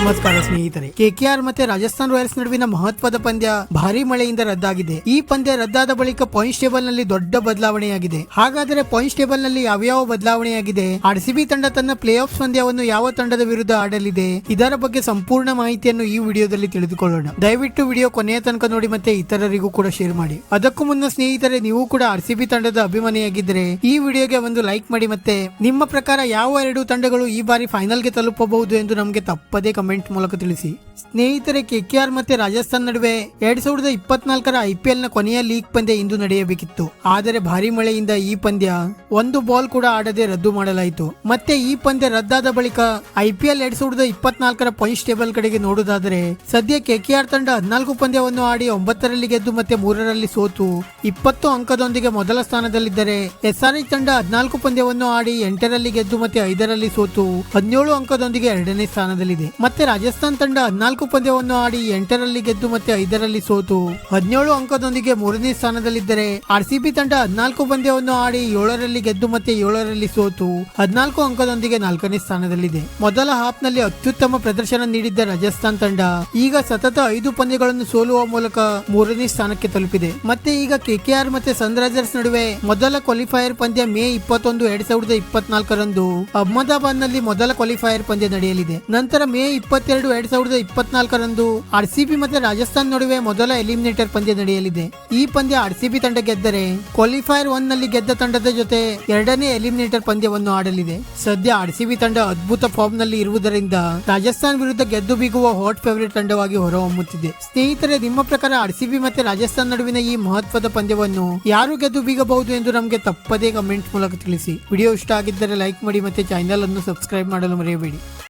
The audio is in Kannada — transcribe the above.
ನಮಸ್ಕಾರ ಸ್ನೇಹಿತರೆ. ಕೆಕೆಆರ್ ಮತ್ತೆ ರಾಜಸ್ಥಾನ್ ರಾಯಲ್ಸ್ ನಡುವಿನ ಮಹತ್ವದ ಪಂದ್ಯ ಭಾರಿ ಮಳೆಯಿಂದ ರದ್ದಾಗಿದೆ. ಈ ಪಂದ್ಯ ರದ್ದಾದ ಬಳಿಕ ಪಾಯಿಂಟ್ಸ್ ಟೇಬಲ್ನಲ್ಲಿ ದೊಡ್ಡ ಬದಲಾವಣೆಯಾಗಿದೆ. ಹಾಗಾದರೆ ಪಾಯಿಂಟ್ಸ್ ಟೇಬಲ್ನಲ್ಲಿ ಯಾವ್ಯಾವ ಬದಲಾವಣೆಯಾಗಿದೆ? ಆರ್ಸಿಬಿ ತಂಡ ತನ್ನ ಪ್ಲೇ ಆಫ್ ಪಂದ್ಯವನ್ನು ಯಾವ ತಂಡದ ವಿರುದ್ಧ ಆಡಲಿದೆ? ಇದರ ಬಗ್ಗೆ ಸಂಪೂರ್ಣ ಮಾಹಿತಿಯನ್ನು ಈ ವಿಡಿಯೋದಲ್ಲಿ ತಿಳಿದುಕೊಳ್ಳೋಣ. ದಯವಿಟ್ಟು ವಿಡಿಯೋ ಕೊನೆಯ ತನಕ ನೋಡಿ ಮತ್ತೆ ಇತರರಿಗೂ ಕೂಡ ಶೇರ್ ಮಾಡಿ. ಅದಕ್ಕೂ ಮುನ್ನ ಸ್ನೇಹಿತರೆ, ನೀವು ಕೂಡ ಆರ್ಸಿಬಿ ತಂಡದ ಅಭಿಮಾನಿಯಾಗಿದ್ದರೆ ಈ ವಿಡಿಯೋಗೆ ಒಂದು ಲೈಕ್ ಮಾಡಿ ಮತ್ತೆ ನಿಮ್ಮ ಪ್ರಕಾರ ಯಾವ ಎರಡು ತಂಡಗಳು ಈ ಬಾರಿ ಫೈನಲ್ಗೆ ತಲುಪಬಹುದು ಎಂದು ನಮಗೆ ತಪ್ಪದೇ ಕಮೆಂಟ್ ಮೂಲಕ ತಿಳಿಸಿ. ಸ್ನೇಹಿತರೆ ಕೆಕೆಆರ್ ಮತ್ತೆ ರಾಜಸ್ಥಾನ್ ನಡುವೆ ಎರಡ್ ಸಾವಿರದ ಇಪ್ಪತ್ನಾಲ್ಕರ ಐಪಿಎಲ್ನ ಕೊನೆಯ ಲೀಗ್ ಪಂದ್ಯ ಇಂದು ನಡೆಯಬೇಕಿತ್ತು. ಆದರೆ ಭಾರಿ ಮಳೆಯಿಂದ ಈ ಪಂದ್ಯ ಒಂದು ಬಾಲ್ ಕೂಡ ಆಡದೆ ರದ್ದು ಮಾಡಲಾಯಿತು. ಮತ್ತೆ ಈ ಪಂದ್ಯ ರದ್ದಾದ ಬಳಿಕ ಐಪಿಎಲ್ ಎರಡ್ ಸಾವಿರದ ಇಪ್ಪತ್ನಾಲ್ಕರ ಪಾಯಿಂಟ್ಸ್ ಟೇಬಲ್ ಕಡೆಗೆ ನೋಡುವುದಾದರೆ, ಸದ್ಯ ಕೆಕೆಆರ್ ತಂಡ ಹದಿನಾಲ್ಕು ಪಂದ್ಯವನ್ನು ಆಡಿ ಒಂಬತ್ತರಲ್ಲಿ ಗೆದ್ದು ಮತ್ತೆ ಮೂರರಲ್ಲಿ ಸೋತು ಇಪ್ಪತ್ತು ಅಂಕದೊಂದಿಗೆ ಮೊದಲ ಸ್ಥಾನದಲ್ಲಿದ್ದರೆ ಎಸ್ಆರ್ಎಚ್ ತಂಡ ಹದಿನಾಲ್ಕು ಪಂದ್ಯವನ್ನು ಆಡಿ ಎಂಟರಲ್ಲಿ ಗೆದ್ದು ಮತ್ತೆ ಐದರಲ್ಲಿ ಸೋತು ಹದಿನೇಳು ಅಂಕದೊಂದಿಗೆ ಎರಡನೇ ಸ್ಥಾನದಲ್ಲಿದೆ. ಮತ್ತೆ ರಾಜಸ್ಥಾನ್ ತಂಡ ಹದಿನಾಲ್ಕು ಪಂದ್ಯವನ್ನು ಆಡಿ ಎಂಟರಲ್ಲಿ ಗೆದ್ದು ಮತ್ತೆ ಐದರಲ್ಲಿ ಸೋತು. ಹದಿನೇಳು ಅಂಕದೊಂದಿಗೆ ಮೂರನೇ ಸ್ಥಾನದಲ್ಲಿದ್ದರೆ ಆರ್ಸಿಬಿ ತಂಡ ಹದಿನಾಲ್ಕು ಪಂದ್ಯವನ್ನು ಆಡಿ ಏಳರಲ್ಲಿ ಗೆದ್ದು ಮತ್ತೆ ಏಳರಲ್ಲಿ ಸೋತು. ಹದಿನಾಲ್ಕು ಅಂಕದೊಂದಿಗೆ ನಾಲ್ಕನೇ ಸ್ಥಾನದಲ್ಲಿದೆ. ಮೊದಲ ಹಾಫ್ನಲ್ಲಿ ಅತ್ಯುತ್ತಮ ಪ್ರದರ್ಶನ ನೀಡಿದ್ದ ರಾಜಸ್ಥಾನ್ ತಂಡ ಈಗ ಸತತ ಐದು ಪಂದ್ಯಗಳನ್ನು ಸೋಲುವ ಮೂಲಕ ಮೂರನೇ ಸ್ಥಾನಕ್ಕೆ ತಲುಪಿದೆ. ಮತ್ತೆ ಈಗ ಕೆಕೆಆರ್ ಮತ್ತೆ ಸನ್ರೈಸರ್ಸ್ ನಡುವೆ ಮೊದಲ ಕ್ವಾಲಿಫೈಯರ್ ಪಂದ್ಯ ಮೇ ಇಪ್ಪತ್ತೊಂದು, ಎರಡ್ ಸಾವಿರದ ಇಪ್ಪತ್ನಾಲ್ಕರಂದು. ಅಹಮದಾಬಾದ್ನಲ್ಲಿ ಮೊದಲ ಕ್ವಾಲಿಫೈಯರ್ ಪಂದ್ಯ ನಡೆಯಲಿದೆ. ನಂತರ ಮೇ ಇಪ್ಪತ್ತೆರಡು, ಎರಡ್ ಸಾವಿರದ ಇಪ್ಪತ್ನಾಲ್ಕರಂದು ಆರ್ಸಿಬಿ ಮತ್ತೆ ರಾಜಸ್ಥಾನ್ ನಡುವೆ ಮೊದಲ ಎಲಿಮಿನೇಟರ್ ಪಂದ್ಯ ನಡೆಯಲಿದೆ. ಈ ಪಂದ್ಯ ಆರ್ಸಿಬಿ ತಂಡ ಗೆದ್ದರೆ ಕ್ವಾಲಿಫೈಯರ್ ಒನ್ನಲ್ಲಿ ಗೆದ್ದ ತಂಡದ ಜೊತೆ ಎರಡನೇ ಎಲಿಮಿನೇಟರ್ ಪಂದ್ಯವನ್ನು ಆಡಲಿದೆ. ಸದ್ಯ ಆರ್ಸಿಬಿ ತಂಡ ಅದ್ಭುತ ಫಾರ್ಮ್ನಲ್ಲಿ ಇರುವುದರಿಂದ ರಾಜಸ್ಥಾನ್ ವಿರುದ್ಧ ಗೆದ್ದು ಬೀಗುವ ಹಾಟ್ ಫೇವರೇಟ್ ತಂಡವಾಗಿ ಹೊರಹೊಮ್ಮುತ್ತಿದೆ. ಸ್ನೇಹಿತರೆ, ನಿಮ್ಮ ಪ್ರಕಾರ ಆರ್ಸಿಬಿ ಮತ್ತೆ ರಾಜಸ್ಥಾನ್ ನಡುವಿನ ಈ ಮಹತ್ವದ ಪಂದ್ಯವನ್ನು ಯಾರು ಗೆದ್ದು ಬೀಗಬಹುದು ಎಂದು ನಮಗೆ ತಪ್ಪದೇ ಕಮೆಂಟ್ ಮೂಲಕ ತಿಳಿಸಿ. ವಿಡಿಯೋ ಇಷ್ಟ ಆಗಿದ್ದರೆ ಲೈಕ್ ಮಾಡಿ ಮತ್ತೆ ಚಾನೆಲ್ ಅನ್ನು ಸಬ್ಸ್ಕ್ರೈಬ್ ಮಾಡಲು ಮರೆಯಬೇಡಿ.